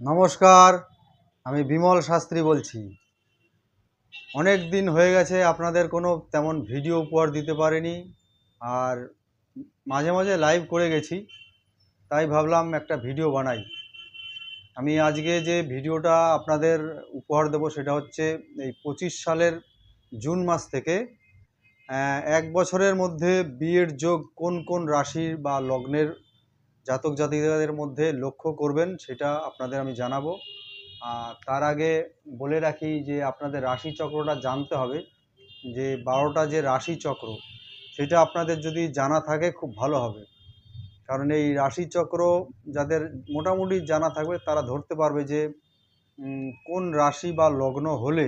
নমস্কার, আমি বিমল শাস্ত্রী বলছি। অনেক দিন হয়ে গেছে, আপনাদের কোনো তেমন ভিডিও উপহার দিতে পারিনি, আর মাঝে মাঝে লাইভ করে গেছি, তাই ভাবলাম একটা ভিডিও বানাই। আমি আজকে যে ভিডিওটা আপনাদের উপহার দেব সেটা হচ্ছে এই পঁচিশ সালের জুন মাস থেকে এক বছরের মধ্যে বিয়ের যোগ কোন কোন রাশির বা লগ্নের জাতক জাতিকাদের মধ্যে লক্ষ্য করবেন, সেটা আপনাদের আমি জানাব। তার আগে বলে রাখি যে, আপনাদের রাশি চক্রটা জানতে হবে যে, বারোটা যে রাশি চক্র সেটা আপনাদের যদি জানা থাকে, খুব ভালো হবে। কারণ এই রাশি চক্র যাদের মোটামুটি জানা থাকবে, তারা ধরতে পারবে যে কোন রাশি বা লগ্ন হলে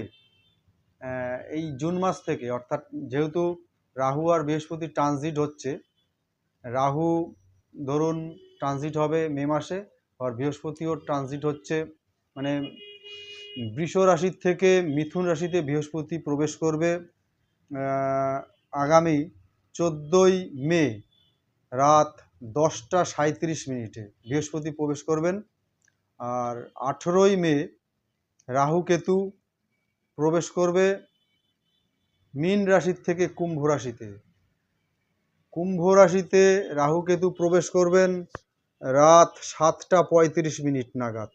এই জুন মাস থেকে, অর্থাৎ যেহেতু রাহু আর বৃহস্পতি ট্রানজিট হচ্ছে, রাহু ধরুন ট্রানজিট হবে মে মাসে আর বৃহস্পতিও ট্রানজিট হচ্ছে মানে বৃষ রাশির থেকে মিথুন রাশিতে বৃহস্পতি প্রবেশ করবে আগামী চোদ্দোই মে রাত দশটা সাঁত্রিশ মিনিটে বৃহস্পতি প্রবেশ করবেন। আর আঠেরোই মে রাহু কেতু প্রবেশ করবে মীন রাশির থেকে কুম্ভ রাশিতে। কুম্ভ রাশিতে রাহু কেতু প্রবেশ করবেন রাত সাতটা পঁয়ত্রিশ মিনিট নাগাদ।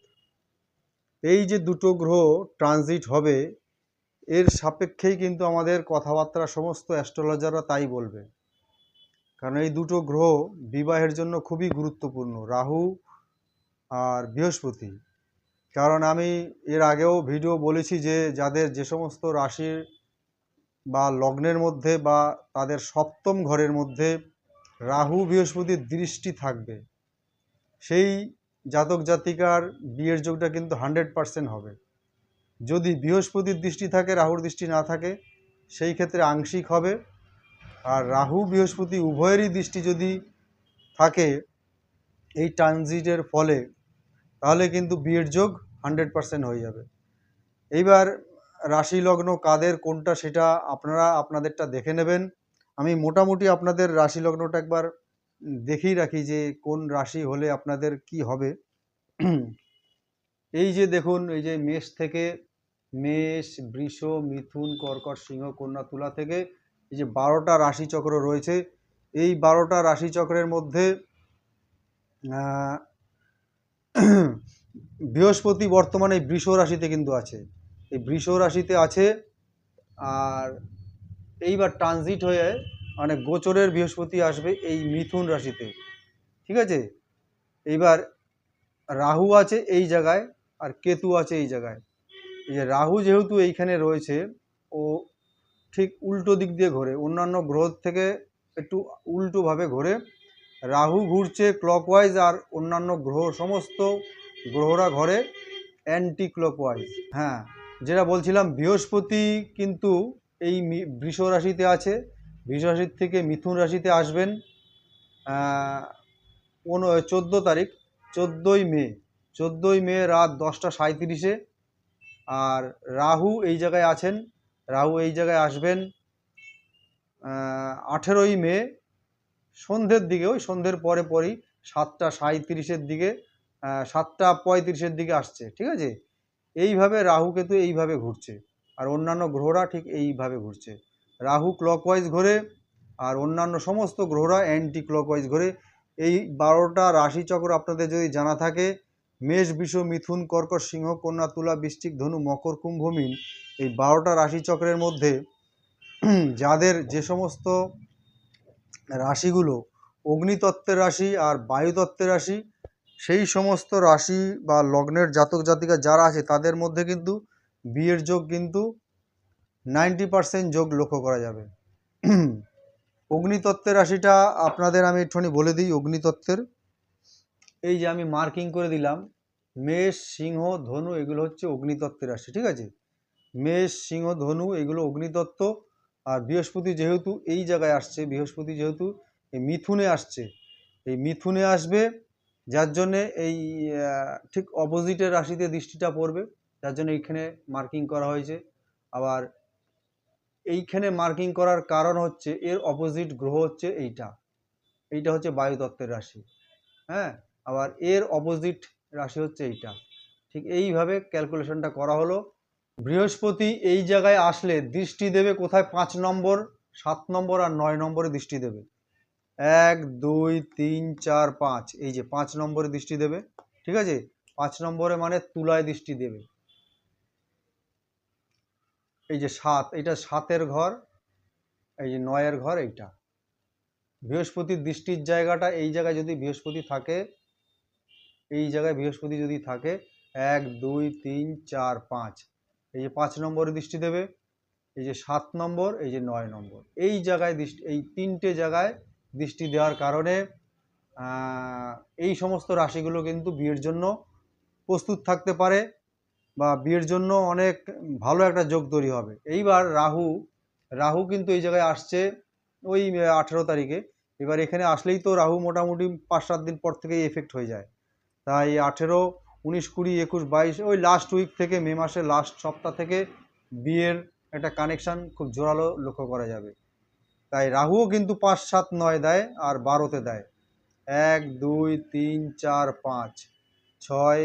এই যে দুটো গ্রহ ট্রানজিট হবে, এর সাপেক্ষেই কিন্তু আমাদের কথাবার্তা সমস্ত অ্যাস্ট্রোলজাররা তাই বলবে। কারণ এই দুটো গ্রহ বিবাহের জন্য খুবই গুরুত্বপূর্ণ, রাহু আর বৃহস্পতি। কারণ আমি এর আগেও ভিডিও বলেছি যে, যাদের যে সমস্ত রাশির বা লগ্নের মধ্যে বা তাদের সপ্তম ঘরের মধ্যে রাহু বৃহস্পতির দৃষ্টি থাকবে। সেই জাতক জাতিকার বিয়ের যোগটা কিন্তু হান্ড্রেড পারসেন্ট হবে। যদি বৃহস্পতির দৃষ্টি থাকে, রাহুর দৃষ্টি না থাকে, সেই ক্ষেত্রে আংশিক হবে। আর রাহু, বৃহস্পতি উভয়েরই দৃষ্টি যদি থাকে এই ট্রানজিটের ফলে, তাহলে কিন্তু বিয়ের যোগ হান্ড্রেড পারসেন্ট হয়ে যাবে। এইবার রাশি লগ্ন কাদের, কোনটা সেটা আপনারা, আপনাদেরটা দেখে নেবেন। আমি মোটামুটি আপনাদের রাশি লগ্নটা একবার দেখেই রাখি যে কোন রাশি হলে আপনাদের কি হবে। এই যে দেখুন, এই যে মেষ থেকে, মেষ, বৃষ, মিথুন, কর্কট সিংহ, কন্যা তুলা থেকে এই যে বারোটা রাশিচক্র রয়েছে, এই বারোটা রাশিচক্রের মধ্যে বৃহস্পতি বর্তমানে বৃষ রাশিতে কিন্তু আছে। এই বৃষ রাশিতে আছে, আর এইবার ট্রানজিট হয়ে মানে গোচরের বৃহস্পতি আসবে এই মিথুন রাশিতে। ঠিক আছে? এইবার রাহু আছে এই জায়গায় আর কেতু আছে এই জায়গায়। এই যে রাহু যেহেতু এইখানে রয়েছে, ও ঠিক উল্টো দিক দিয়ে ঘোরে। অন্যান্য গ্রহ থেকে একটু উল্টোভাবে ঘোরে। রাহু ঘুরছে ক্লকওয়াইজ আর অন্যান্য গ্রহ সমস্ত গ্রহরা ঘরে অ্যান্টি ক্লকওয়াইজ হ্যাঁ যেটা বলছিলাম বৃহস্পতি কিন্তু এই বৃষ রাশিতে আছে। বৃষ রাশির থেকে মিথুন রাশিতে আসবেন পনেরো চোদ্দ তারিখ, চোদ্দোই মে চোদ্দোই মে রাত দশটা সাঁত্রিশে আর রাহু এই জায়গায় আছেন, রাহু এই জায়গায় আসবেন আঠেরোই মে, সন্ধ্যের দিকে, ওই সন্ধ্যের পরে পরই সাতটা সাঁত্রিশের দিকে সাতটা পঁয়ত্রিশের দিকে আসছে, ঠিক আছে? এইভাবে রাহু কেতু এইভাবে ঘুরছে, আর অন্যান্য গ্রহরা ঠিক এইভাবে ঘুরছে। রাহু ক্লকওয়াইজ ঘোরে আর অন্যান্য সমস্ত গ্রহরা অ্যান্টি ক্লকওয়াইজ ঘোরে। এই বারোটা রাশিচক্র আপনাদের যদি জানা থাকে, মেষ বিষ মিথুন কর্কট সিংহ, কন্যা, তুলা, বৃশ্চিক, ধনু, মকর, কুম্ভ, মীন, এই বারোটা রাশিচক্রের মধ্যে যাদের যে সমস্ত রাশিগুলো অগ্নিতত্ত্বের রাশি আর বায়ুতত্ত্বের রাশি, সেই সমস্ত রাশি বা লগ্নের জাতক জাতিকা যারা আছে, তাদের মধ্যে কিন্তু বিয়ের যোগ কিন্তু নাইনটি পারসেন্ট যোগ লক্ষ্য করা যাবে। অগ্নিতত্ত্বের রাশিটা আপনাদের আমি একটুখানি বলে দিই, অগ্নিতত্ত্বের। এই যে আমি মার্কিং করে দিলাম, মেষ, সিংহ, ধনু, এগুলো হচ্ছে অগ্নিতত্ত্বের রাশি, ঠিক আছে? মেষ, সিংহ, ধনু, এগুলো অগ্নিতত্ত্ব। আর বৃহস্পতি যেহেতু এই জায়গায় আসছে, বৃহস্পতি যেহেতু এই মিথুনে আসছে, এই মিথুনে আসবে, যার জন্যে এই ঠিক অপোজিটের রাশিতে দৃষ্টিটা পড়বে, যার জন্য এইখানে মার্কিং করা হয়েছে। আবার এইখানে মার্কিং করার কারণ হচ্ছে, এর অপোজিট গ্রহ হচ্ছে এইটা। এইটা হচ্ছে বায়ুতত্ত্বের রাশি হ্যাঁ? আবার এর অপোজিট রাশি হচ্ছে এইটা। ঠিক এইভাবে ক্যালকুলেশনটা করা হলো। বৃহস্পতি এই জায়গায় আসলে দৃষ্টি দেবে কোথায়? পাঁচ নম্বর, সাত নম্বর আর নয় নম্বরে দৃষ্টি দেবে। এক, দুই, তিন, চার, পাঁচ, এই যে পাঁচ নম্বরে দৃষ্টি দেবে। ঠিক আছে? পাঁচ নম্বরে মানে তুলায় দৃষ্টি দেবে। এই যে সাত, এটা সাতের ঘর, এই যে নয়ের ঘর এইটা। বৃহস্পতির দৃষ্টির জায়গাটা, এই জায়গায় যদি বৃহস্পতি থাকে, এই জায়গায় বৃহস্পতি যদি থাকে, এক, দুই, তিন, চার, পাঁচ। এই যে পাঁচ নম্বরে দৃষ্টি দেবে, এই যে সাত নম্বর, এই যে নয় নম্বর। এই জায়গায় দৃষ্টি, এই তিনটে জায়গায় দৃষ্টি দেওয়ার কারণে এই সমস্ত রাশিগুলো কিন্তু বিয়ের জন্য প্রস্তুত থাকতে পারে। বা বিয়ের জন্য অনেক ভালো একটা যোগ তৈরি হবে। এইবার রাহু রাহু কিন্তু এই জায়গায় আসছে ওই আঠেরো তারিখে। এবার এখানে আসলেই তো রাহু মোটামুটি পাঁচ সাত দিন পর থেকেই এফেক্ট হয়ে যায়। তাই আঠেরো, উনিশ, কুড়ি, একুশ, বাইশ, ওই লাস্ট উইক থেকে মে মাসের লাস্ট সপ্তাহ থেকে বিয়ের একটা কানেকশান খুব জোরালো লক্ষ্য করা যাবে। তাই রাহুও কিন্তু পাঁচ সাত নয় দেয় আর বারোতে দেয়। এক, দুই, তিন, চার, পাঁচ, ছয়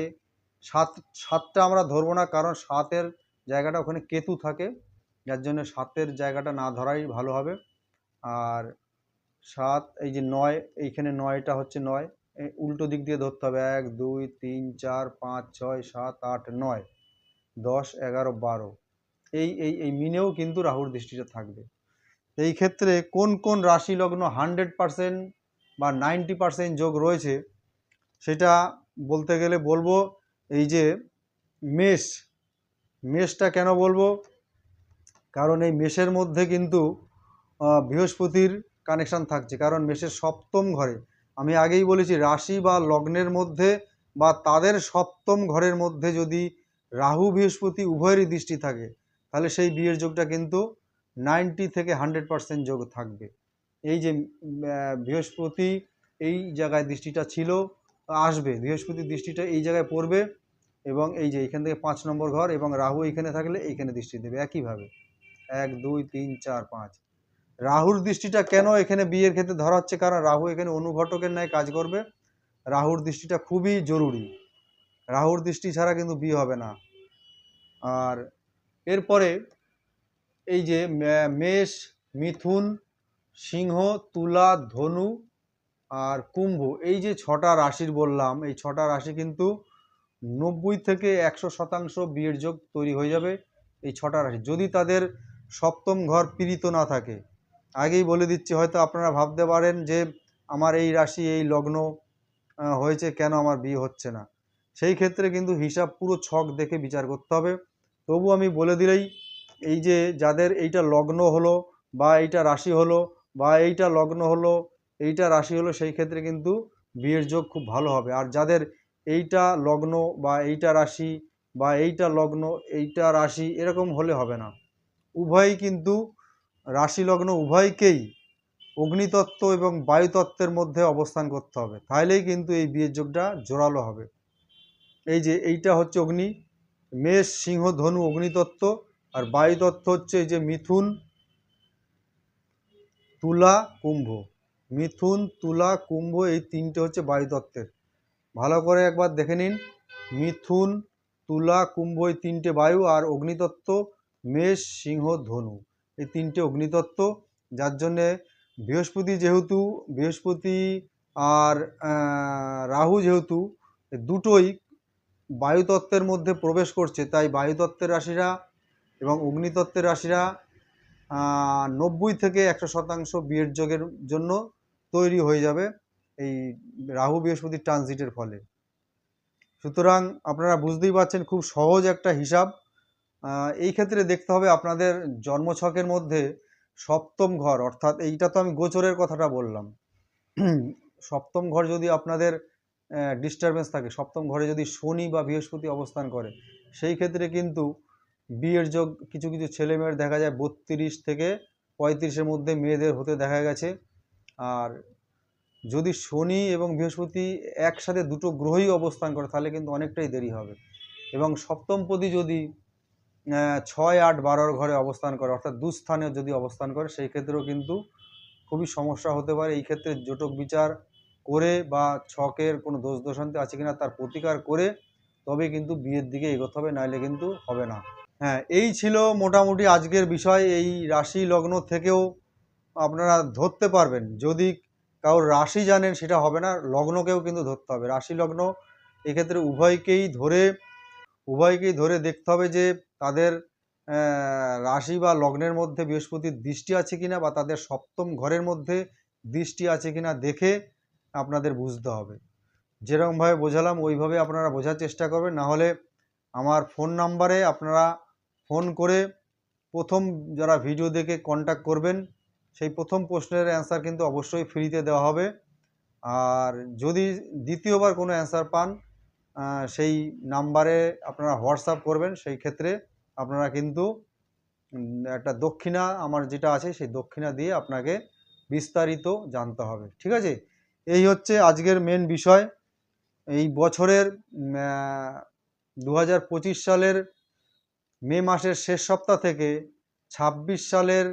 সাত, সাতটা আমরা ধরবো না, কারণ সাতের জায়গাটা ওখানে কেতু থাকে, যার জন্য সাতের জায়গাটা না ধরাই ভালো হবে। আর সাত, এই যে নয়, এইখানে নয়টা হচ্ছে নয় উল্টো দিক দিয়ে ধরতে হবে, এক, দুই, তিন, চার, পাঁচ, ছয়, সাত, আট, নয়, দশ, এগারো, বারো। এই এই এই মিনেও কিন্তু রাহুর দৃষ্টিটা থাকবে। এই ক্ষেত্রে কোন কোন রাশি লগ্ন হান্ড্রেড পারসেন্ট বা নাইনটি পারসেন্ট যোগ রয়েছে, সেটা বলতে গেলে বলব এই যে মেষ, মেষটা কেন বলব? কারণ এই মেষের মধ্যে কিন্তু বৃহস্পতির কানেকশন থাকছে। কারণ মেষের সপ্তম ঘরে, আমি আগেই বলেছি, রাশি বা লগ্নের মধ্যে বা তাদের সপ্তম ঘরের মধ্যে যদি রাহু, বৃহস্পতি উভয়েরই দৃষ্টি থাকে, তাহলে সেই বিয়ের যোগটা কিন্তু নাইনটি থেকে হান্ড্রেড পারসেন্ট যোগ থাকবে। এই যে বৃহস্পতি এই জায়গায় দৃষ্টিটা ছিল আসবে। বৃহস্পতির দৃষ্টিটা এই জায়গায় পড়বে এবং এই যে এখান থেকে পাঁচ নম্বর ঘর এবং রাহু এখানে থাকলে এইখানে দৃষ্টি দেবে একইভাবে। এক, দুই, তিন, চার, পাঁচ। রাহুর দৃষ্টিটা কেন এখানে বিয়ের ক্ষেত্রে ধরা হচ্ছে? কারণ রাহু এখানে অনুঘটকের ন্যায় কাজ করবে। রাহুর দৃষ্টিটা খুবই জরুরি। রাহুর দৃষ্টি ছাড়া কিন্তু বিয়ে হবে না। আর এরপরে এই যে মেষ, মিথুন, সিংহ, তুলা, ধনু আর কুম্ভ, এই যে ছটা রাশির বললাম, এই ছটা রাশি কিন্তু নব্বই থেকে একশো শতাংশ বিয়ের যোগ তৈরি হয়ে যাবে এই ছটা রাশি। যদি তাদের সপ্তম ঘর পীড়িত না থাকে, আগেই বলে দিচ্ছি, হয়তো আপনারা ভাবতে পারেন যে আমার এই রাশি, এই লগ্ন হয়েছে কেন আমার বিয়ে হচ্ছে না? সেই ক্ষেত্রে কিন্তু হিসাব পুরো ছক দেখে বিচার করতে হবে। তবু আমি বলে দিলেই, এই যে যাদের এইটা লগ্ন হলো বা এইটা রাশি হলো বা এইটা লগ্ন হলো এইটা রাশি হলো সেই ক্ষেত্রে কিন্তু বিয়ের যোগ খুব ভালো হবে। আর যাদের এইটা লগ্ন বা এইটা রাশি বা এইটা লগ্ন, এইটা রাশি এরকম হলে হবে না। উভয়ই কিন্তু রাশি লগ্ন উভয়কেই অগ্নিতত্ত্ব এবং বায়ুতত্ত্বের মধ্যে অবস্থান করতে হবে। তাহলেই কিন্তু এই বিয়ের যোগটা জোরালো হবে। এই যে এইটা হচ্ছে অগ্নি, মেষ, সিংহ, ধনু, অগ্নিতত্ত্ব আর বায়ুতত্ত্ব হচ্ছে এই যে মিথুন, তুলা, কুম্ভ। মিথুন, তুলা, কুম্ভ এই তিনটে হচ্ছে বায়ুতত্ত্বের। ভালো করে একবার দেখে নিন। মিথুন, তুলা, কুম্ভ এই তিনটে বায়ু আর অগ্নিতত্ত্ব, মেষ, সিংহ, ধনু এই তিনটে অগ্নিতত্ত্ব। যার জন্যে বৃহস্পতি যেহেতু, বৃহস্পতি আর রাহু যেহেতু দুটোই বায়ুতত্ত্বের মধ্যে প্রবেশ করছে। তাই বায়ুতত্ত্বের রাশিরা এবং অগ্নিতত্ত্বের রাশিরা নব্বই থেকে একশো শতাংশ বিয়ের যোগের জন্য তৈরি হয়ে যাবে এই রাহু বৃহস্পতির ট্রানজিটের ফলে। সুতরাং আপনারা বুঝতেই পারছেন খুব সহজ একটা হিসাব। এই ক্ষেত্রে দেখতে হবে আপনাদের জন্মছকের মধ্যে সপ্তম ঘর, অর্থাৎ এইটা তো আমি গোচরের কথাটা বললাম। সপ্তম ঘর যদি আপনাদের ডিস্টারবেন্স থাকে, সপ্তম ঘরে যদি শনি বা বৃহস্পতি অবস্থান করে, সেই ক্ষেত্রে কিন্তু বিয়ের যোগ কিছু কিছু ছেলেমেয়ের দেখা যায় বত্রিশ থেকে পঁয়ত্রিশের মধ্যে মেয়েদের হতে দেখা গেছে। আর যদি শনি এবং বৃহস্পতি একসাথে দুটো গ্রহই অবস্থান করে, তাহলে কিন্তু অনেকটাই দেরি হবে। এবং সপ্তমপতি যদি ছয়, আট বারোর ঘরে অবস্থান করে, অর্থাৎ দুস্থানে যদি অবস্থান করে, সেই ক্ষেত্রেও কিন্তু খুবই সমস্যা হতে পারে। এই ক্ষেত্রে জটক বিচার করে বা ছকের কোনো দোষ দোষান্তি আছে কিনা তার প্রতিকার করে তবে কিন্তু বিয়ের দিকে এগোতে হবে নাহলে কিন্তু হবে না। হ্যাঁ এই ছিল মোটামুটি আজকের বিষয়। এই রাশি লগ্ন থেকেও আপনারা ধরতে পারবেন। যদি কারোর রাশি জানেন সেটা হবে না, লগ্নকেও কিন্তু ধরতে হবে। রাশি লগ্ন এক্ষেত্রে উভয়কেই ধরে উভয়কেই ধরে দেখতে হবে যে তাদের রাশি বা লগ্নের মধ্যে বৃহস্পতির দৃষ্টি আছে কিনা বা তাদের সপ্তম ঘরের মধ্যে দৃষ্টি আছে কিনা দেখে আপনাদের বুঝতে হবে। যেরকমভাবে বোঝালাম, ওইভাবে আপনারা বোঝার চেষ্টা করবেন। না হলে আমার ফোন নাম্বারে আপনারা ফোন করে প্রথম যারা ভিডিও দেখে কন্ট্যাক্ট করবেন সেই প্রথম প্রশ্নের অ্যান্সার কিন্তু অবশ্যই ফ্রিতে দেওয়া হবে। আর যদি দ্বিতীয়বার কোনো অ্যান্সার পান সেই নাম্বারে আপনারা হোয়াটসঅ্যাপ করবেন। সেই ক্ষেত্রে আপনারা কিন্তু একটা দক্ষিণা আমার যেটা আছে, সেই দক্ষিণা দিয়ে আপনাকে বিস্তারিত জানতে হবে। ঠিক আছে? এই হচ্ছে আজকের মেন বিষয়। এই বছরের দু হাজার পঁচিশ সালের মে মাসের শেষ সপ্তাহ থেকে ছাব্বিশ সালের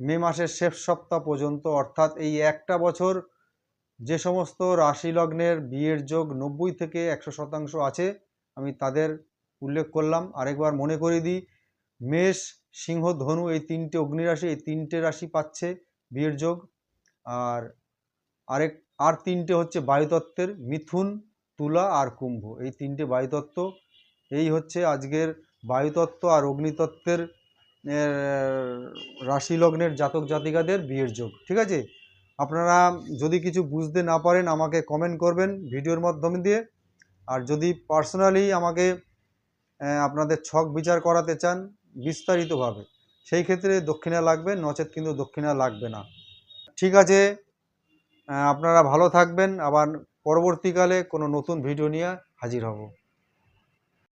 মে মাসের শেষ সপ্তাহ পর্যন্ত, অর্থাৎ এই একটা বছর যে সমস্ত রাশি লগ্নের বিয়ের যোগ নব্বই থেকে একশো শতাংশ আছে, আমি তাদের উল্লেখ করলাম। আরেকবার মনে করে দিই, মেষ, সিংহ, ধনু এই তিনটে অগ্নিরাশি, এই তিনটে রাশি পাচ্ছে বিয়ের যোগ। আর আরেক, আর তিনটে হচ্ছে বায়ুতত্ত্বের, মিথুন, তুলা আর কুম্ভ, এই তিনটে বায়ুতত্ত্ব। এই হচ্ছে আজকের বায়ুতত্ত্ব আর অগ্নিতত্ত্বের রাশি লগ্নের জাতক জাতিকাদের বিয়ের যোগ, ঠিক আছে? আপনারা যদি কিছু বুঝতে না পারেন, আমাকে কমেন্ট করবেন ভিডিওর মাধ্যমে দিয়ে। আর যদি পার্সোনালি আমাকে আপনাদের ছক বিচার করাতে চান বিস্তারিতভাবে, সেই ক্ষেত্রে দক্ষিণা লাগবে, নচেত কিন্তু দক্ষিণা লাগবে না। ঠিক আছে? আপনারা ভালো থাকবেন। আবার পরবর্তীকালে কোনো নতুন ভিডিও নিয়ে হাজির হব।